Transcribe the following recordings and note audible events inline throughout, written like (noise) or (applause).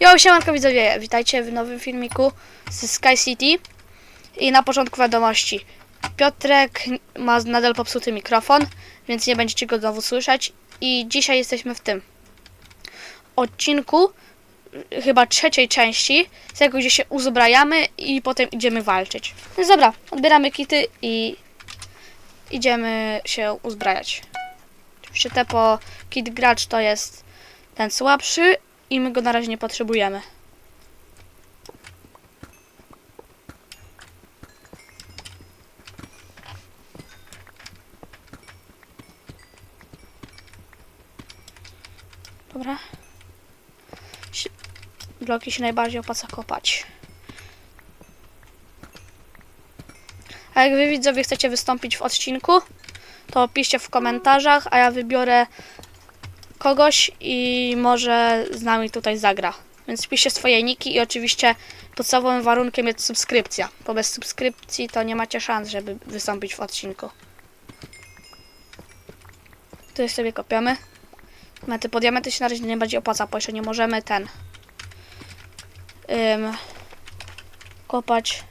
Jo, siemanko widzowie, witajcie w nowym filmiku z Sky City. I na początku wiadomości. Piotrek ma nadal popsuty mikrofon, więc nie będziecie go znowu słyszeć. I dzisiaj jesteśmy w tym odcinku, y, chyba trzeciej części, z tego gdzie się uzbrajamy i potem idziemy walczyć. Więc dobra, odbieramy kity i idziemy się uzbrajać. Oczywiście te po kit gracz to jest ten słabszy, i my go na razie nie potrzebujemy. Dobra. Bloki się najbardziej opłaca kopać. A jak wy widzowie chcecie wystąpić w odcinku, to piszcie w komentarzach, a ja wybiorę kogoś i może z nami tutaj zagra. Więc piszcie swoje niki i oczywiście podstawowym warunkiem jest subskrypcja, bo bez subskrypcji to nie macie szans, żeby wystąpić w odcinku. Tutaj sobie kopiamy. Mety po diamenty się na razie nie bardziej opłaca, bo jeszcze nie możemy ten ym, kopać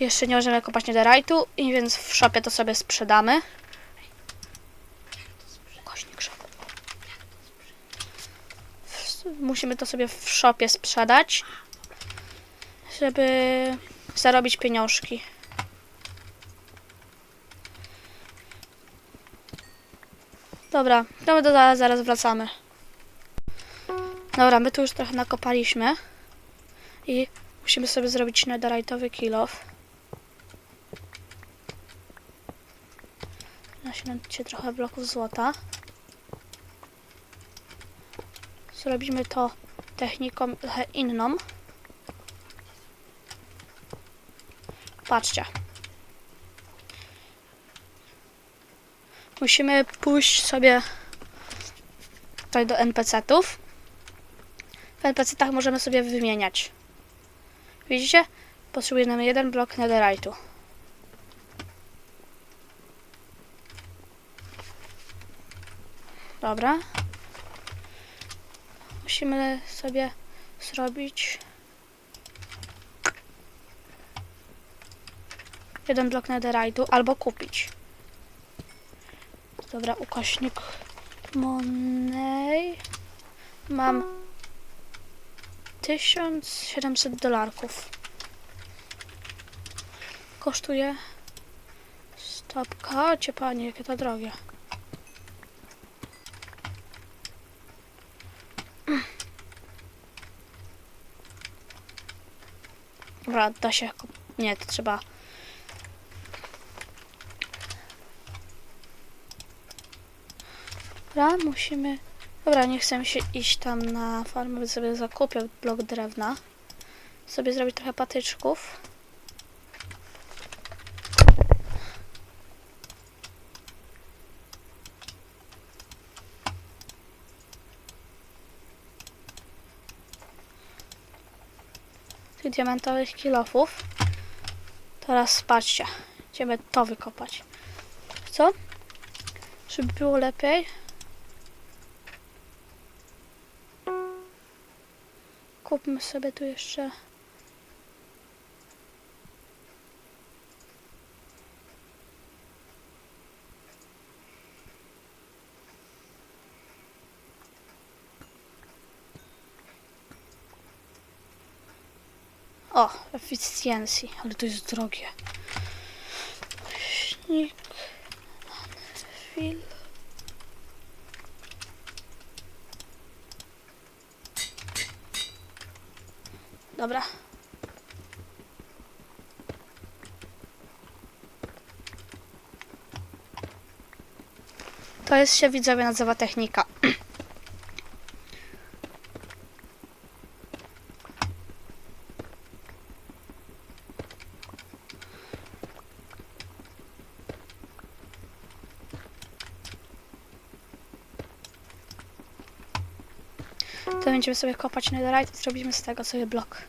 Jeszcze nie możemy kopać netherite'u, i więc w shopie to sobie sprzedamy. Musimy to sobie w shopie sprzedać, żeby zarobić pieniążki. Dobra, to my do zaraz wracamy. Dobra, my tu już trochę nakopaliśmy i musimy sobie zrobić netherite'owy kill off. Naśnięcie trochę bloków złota. Zrobimy to techniką trochę inną. Patrzcie. Musimy pójść sobie tutaj do NPC-ów. W NPC-tach możemy sobie wymieniać. Widzicie? Potrzebujemy jeden blok netherite'u. Dobra. Musimy sobie zrobić jeden blok netherite'u albo kupić. Dobra, ukośnik Monej. Mam 1700 dolarków. Kosztuje stopka. Cię panie, jakie to drogie. Dobra, da się. Nie, to trzeba. Dobra, musimy. Dobra, nie chcemy się iść tam na farmę, sobie zakupię blok drewna. Sobie zrobić trochę patyczków. Tych diamentowych kilofów. Teraz patrzcie, idziemy to wykopać. Co? Żeby było lepiej. Kupmy sobie tu jeszcze. O, efficiency, ale to jest drogie. Śnik. Fil. Dobra. To jest się widzowie nazywa technika. To będziemy sobie kopać netherite i zrobimy z tego sobie blok.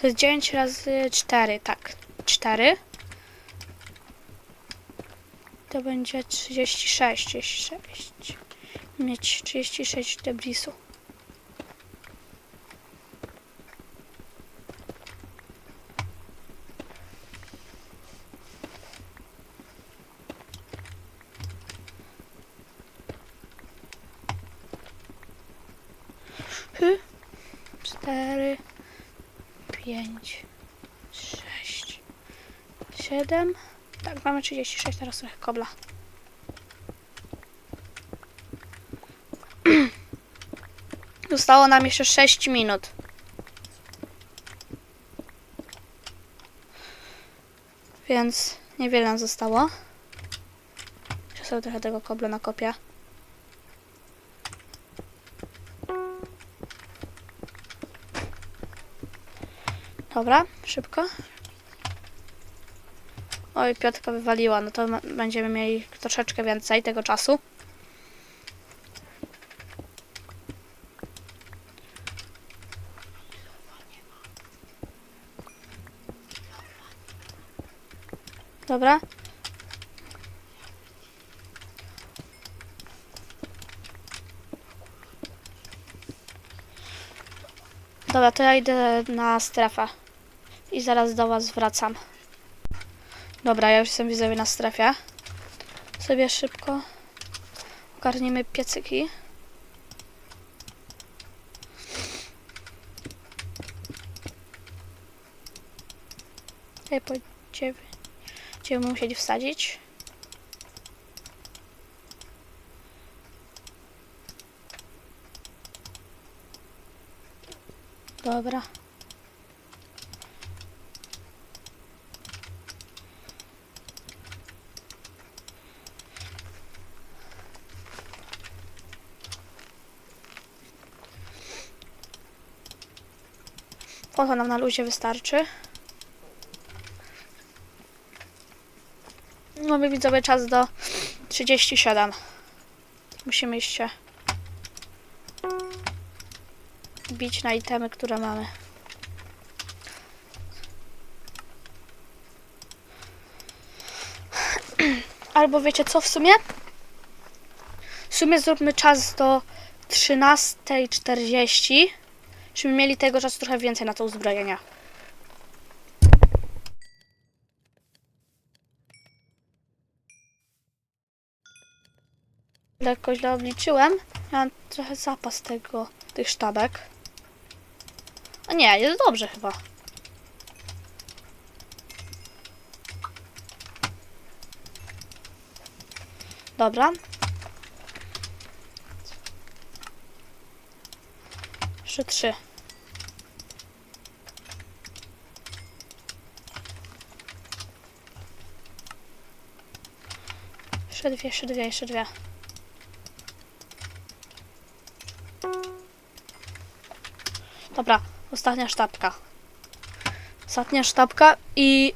To jest 9 razy 4, tak. 4. to będzie 36, 36. Mieć 36 debrisu. Cztery, pięć, sześć, siedem. Tak, mamy 36, teraz trochę kobla. (clears throat) Zostało nam jeszcze 6 minut. Więc niewiele nam zostało. Jeszcze sobie trochę tego kobla nakopię. Dobra, szybko. Oj, Piotrka wywaliła, no to będziemy mieli troszeczkę więcej tego czasu. Dobra. Dobra, to ja idę na strefę. I zaraz do was wracam. Dobra, ja już jestem widzowie na strefie. Sobie szybko ogarniemy piecyki. Tutaj będziemy, będziemy musieli wsadzić. Dobra. O, to nam na luzie wystarczy. Mamy widzowie czas do 37. Musimy iść się bić na itemy, które mamy. (clears throat) Albo wiecie co w sumie? W sumie zróbmy czas do 13.40, żebyśmy mieli tego czasu trochę więcej na to uzbrojenie. Lekko źle obliczyłem. Miałam trochę zapas tego, tych sztabek. A nie, jest dobrze chyba. Dobra. Jeszcze trzy. Jeszcze dwie, jeszcze dwie, jeszcze dwie. Dobra, ostatnia sztabka. Ostatnia sztabka i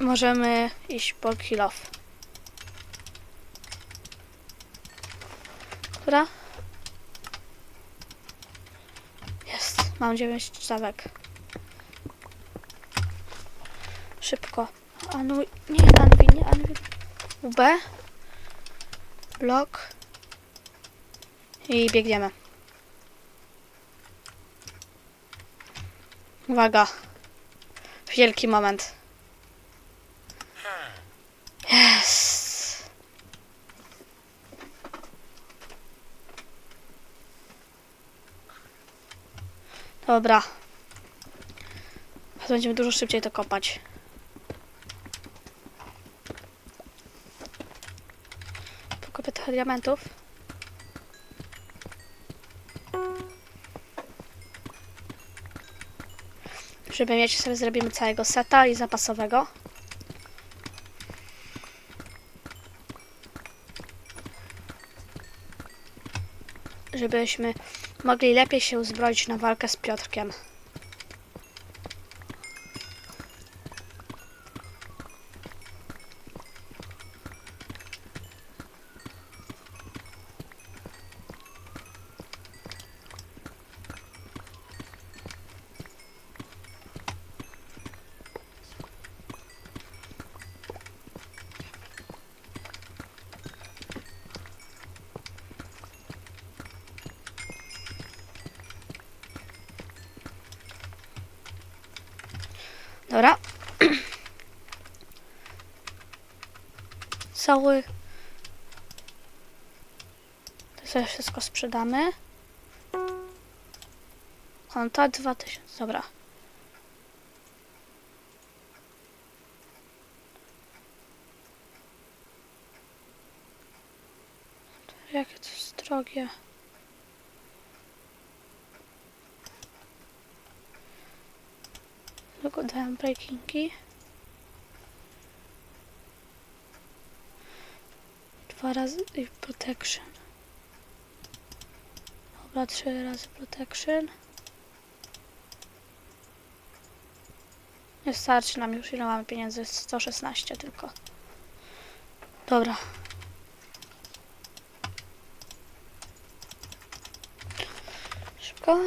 możemy iść po kill off. Dobra. Jest, mam 9 sztabek. Szybko. Anu, nie, Anwi, nie, Anwi. UB. Blok. I biegniemy. Uwaga. Wielki moment. Yes. Dobra. Będziemy dużo szybciej to kopać. Pokopię trochę diamentów. Żeby mieć sobie zrobimy całego seta i zapasowego. Żebyśmy mogli lepiej się uzbroić na walkę z Piotrkiem. Dobra. Cały. To sobie wszystko sprzedamy. Konta 2000. Dobra. Jakie to jest drogie. Tylko dałem breakingi. Dwa razy protection. Dobra, trzy razy protection. Nie starczy nam już ile mamy pieniędzy? 116 tylko. Dobra. Szybko.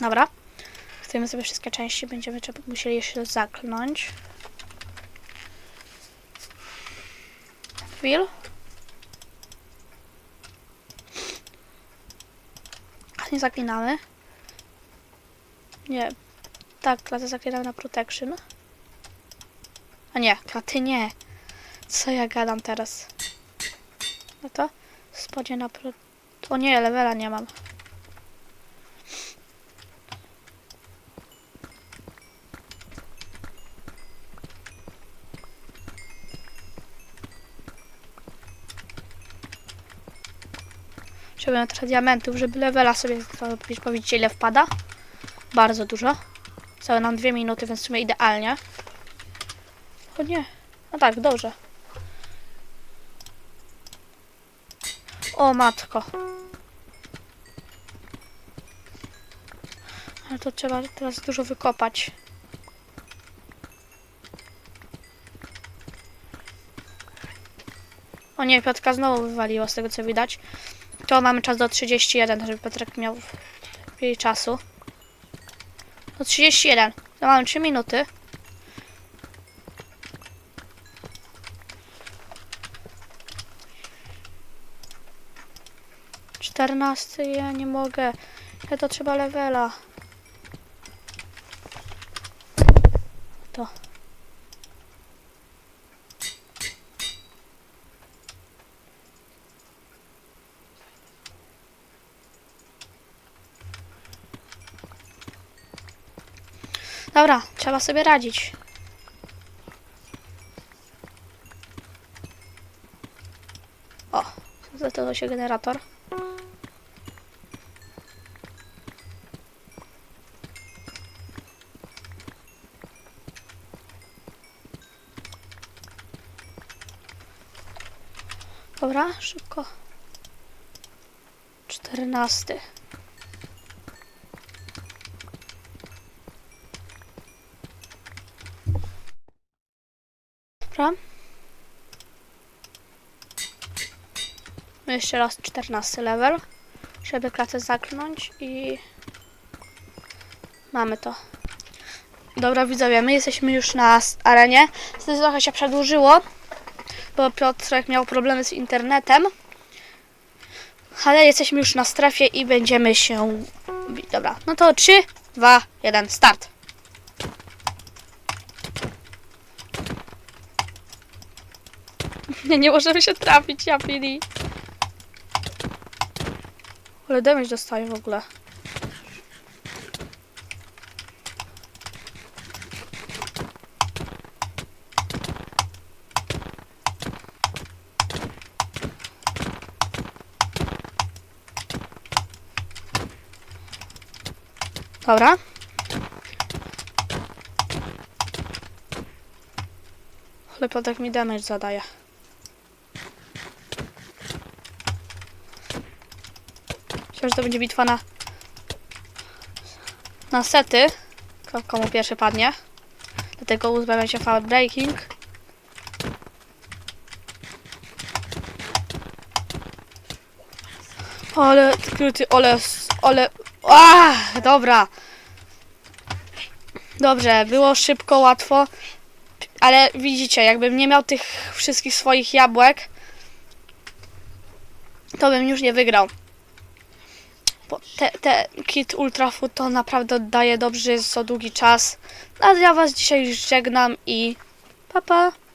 Dobra. Chcemy sobie wszystkie części, będziemy musieli jeszcze zaklnąć. Will. Nie zaklinamy. Nie. Tak, klatę zaklinamy na protection. A nie, klaty nie. Co ja gadam teraz? No to spodzie na pro... O nie, levela nie mam. Trzeba trochę diamentów, żeby levela sobie zrobić. Powiedzcie ile wpada? Bardzo dużo. Całe nam dwie minuty, więc w sumie idealnie. O nie. No tak, dobrze. O matko. Ale to trzeba teraz dużo wykopać. O nie, Piotrka znowu wywaliło z tego co widać. To mamy czas do 31, żeby Piotrek miał mniej czasu. Do 31. To mamy 3 minuty. Czternasty, ja nie mogę. Ja to trzeba levela. To. Dobra, trzeba sobie radzić. O, zaczął się generator. Dobra, szybko. Czternasty. Dobra. Jeszcze raz 14 level, żeby klatę zaklnąć i mamy to. Dobra widzowie, my jesteśmy już na arenie. Niestety trochę się przedłużyło, bo Piotrek miał problemy z internetem. Ale jesteśmy już na strefie i będziemy się... Dobra, no to 3, 2, 1, start. (laughs) Nie, nie możemy się trafić, ja pili. Ale damage dostaję w ogóle. Dobra. Ale Piotrek mi damage zadaje. Myślę, że to będzie bitwa na... Na sety. Ko- Komu pierwszy padnie. Dlatego uzbawiam się Power Breaking. Ale, ty, ale, ale... Ah, dobra. Dobrze, było szybko, łatwo, ale widzicie, jakbym nie miał tych wszystkich swoich jabłek, to bym już nie wygrał. Te, te kit Ultra Food to naprawdę daje dobrze, jest za długi czas. A ja was dzisiaj żegnam i pa pa.